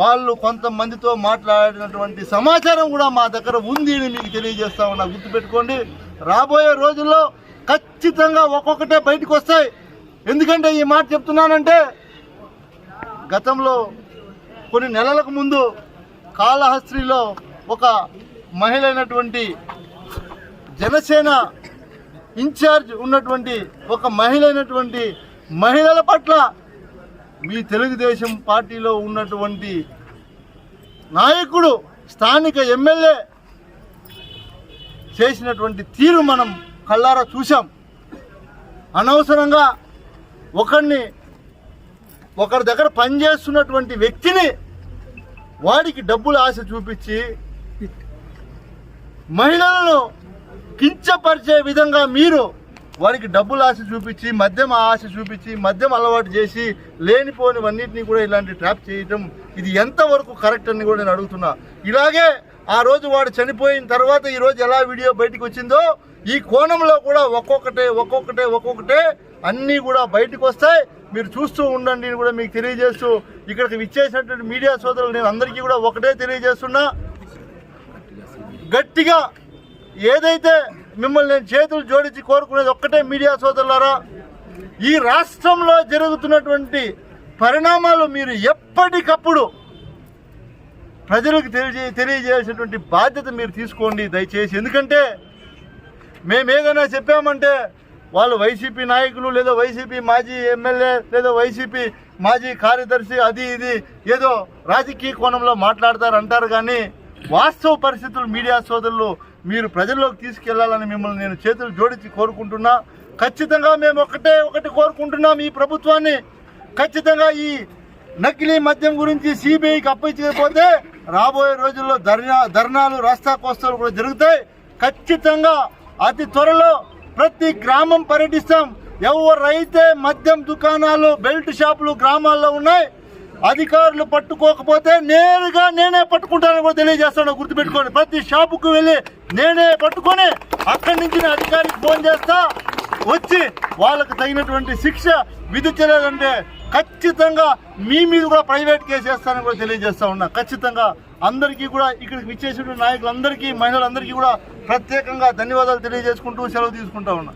వాళ్ళు కొంతమందితో మాట్లాడినటువంటి సమాచారం కూడా మా దగ్గర ఉంది అని మీకు తెలియజేస్తా ఉన్నా. గుర్తుపెట్టుకోండి రాబోయే రోజుల్లో ఖచ్చితంగా ఒక్కొక్కటే బయటకు వస్తాయి. ఎందుకంటే ఈ మాట చెప్తున్నానంటే గతంలో కొన్ని నెలలకు ముందు కాళహస్త్రిలో ఒక మహిళ అయినటువంటి జనసేన ఇన్ఛార్జ్ ఉన్నటువంటి ఒక మహిళ అయినటువంటి మహిళల పట్ల మీ తెలుగుదేశం పార్టీలో ఉన్నటువంటి నాయకుడు స్థానిక ఎమ్మెల్యే చేసినటువంటి తీరు మనం కళ్ళారా చూసాం అనవసరంగా ఒకరిని ఒకరి దగ్గర పనిచేస్తున్నటువంటి వ్యక్తిని వాడికి డబ్బులు ఆశ చూపించి మహిళలను కించపరిచే విధంగా మీరు వారికి డబ్బులు ఆశ చూపించి మద్యం ఆశ చూపించి మద్యం అలవాటు చేసి లేనిపోనివన్నింటినీ కూడా ఇలాంటి ట్రాప్ చేయటం ఇది ఎంతవరకు కరెక్ట్ అని కూడా నేను అడుగుతున్నా. ఇలాగే ఆ రోజు వాడు చనిపోయిన తర్వాత ఈరోజు ఎలా వీడియో బయటకు వచ్చిందో ఈ కోణంలో కూడా ఒక్కొక్కటే ఒక్కొక్కటే ఒక్కొక్కటే అన్నీ కూడా బయటకు వస్తాయి. మీరు చూస్తూ ఉండండి కూడా మీకు తెలియజేస్తూ ఇక్కడికి విచ్చేసినటువంటి మీడియా సోదరులు నేను అందరికీ కూడా ఒకటే తెలియజేస్తున్నా. గట్టిగా ఏదైతే మిమ్మల్ని నేను చేతులు జోడించి కోరుకునేది ఒక్కటే మీడియా సోదరులారా ఈ రాష్ట్రంలో జరుగుతున్నటువంటి పరిణామాలు మీరు ఎప్పటికప్పుడు ప్రజలకు తెలియజే తెలియజేయాల్సినటువంటి బాధ్యత మీరు తీసుకోండి దయచేసి. ఎందుకంటే మేము ఏదైనా చెప్పామంటే వాళ్ళు వైసీపీ నాయకులు లేదా వైసీపీ మాజీ ఎమ్మెల్యే లేదా వైసీపీ మాజీ కార్యదర్శి అది ఇది ఏదో రాజకీయ కోణంలో మాట్లాడతారు అంటారు కానీ వాస్తవ పరిస్థితులు మీడియా సోదరులు మీరు ప్రజల్లోకి తీసుకెళ్ళాలని మిమ్మల్ని నేను చేతులు జోడించి కోరుకుంటున్నా. ఖచ్చితంగా మేము ఒకటే ఒకటి కోరుకుంటున్నాం ఈ ప్రభుత్వాన్ని. ఖచ్చితంగా ఈ నకిలీ మద్యం గురించి సిబిఐకి అప్పగించకపోతే రాబోయే రోజుల్లో ధర్నా ధర్నాలు రాస్తా కోస్తాలు కూడా జరుగుతాయి. ఖచ్చితంగా అతి త్వరలో ప్రతి గ్రామం పర్యటిస్తాం. ఎవరైతే మద్యం దుకాణాలు బెల్ట్ షాపులు గ్రామాల్లో ఉన్నాయి అధికారులు పట్టుకోకపోతే నేరుగా నేనే పట్టుకుంటానని కూడా తెలియజేస్తాను గుర్తుపెట్టుకోండి. ప్రతి షాపుకు వెళ్ళి నేనే పట్టుకొని అక్కడి నుంచి అధికారికి ఫోన్ చేస్తా వచ్చి వాళ్ళకు తగినటువంటి శిక్ష విధించలేదంటే ఖచ్చితంగా మీ మీద కూడా ప్రైవేట్ కేసు వేస్తానని కూడా తెలియజేస్తా ఉన్నా. ఖచ్చితంగా అందరికీ కూడా ఇక్కడికి విచ్చేసిన నాయకులందరికీ మహిళలందరికీ కూడా ప్రత్యేకంగా ధన్యవాదాలు తెలియజేసుకుంటూ సెలవు తీసుకుంటా ఉన్నా.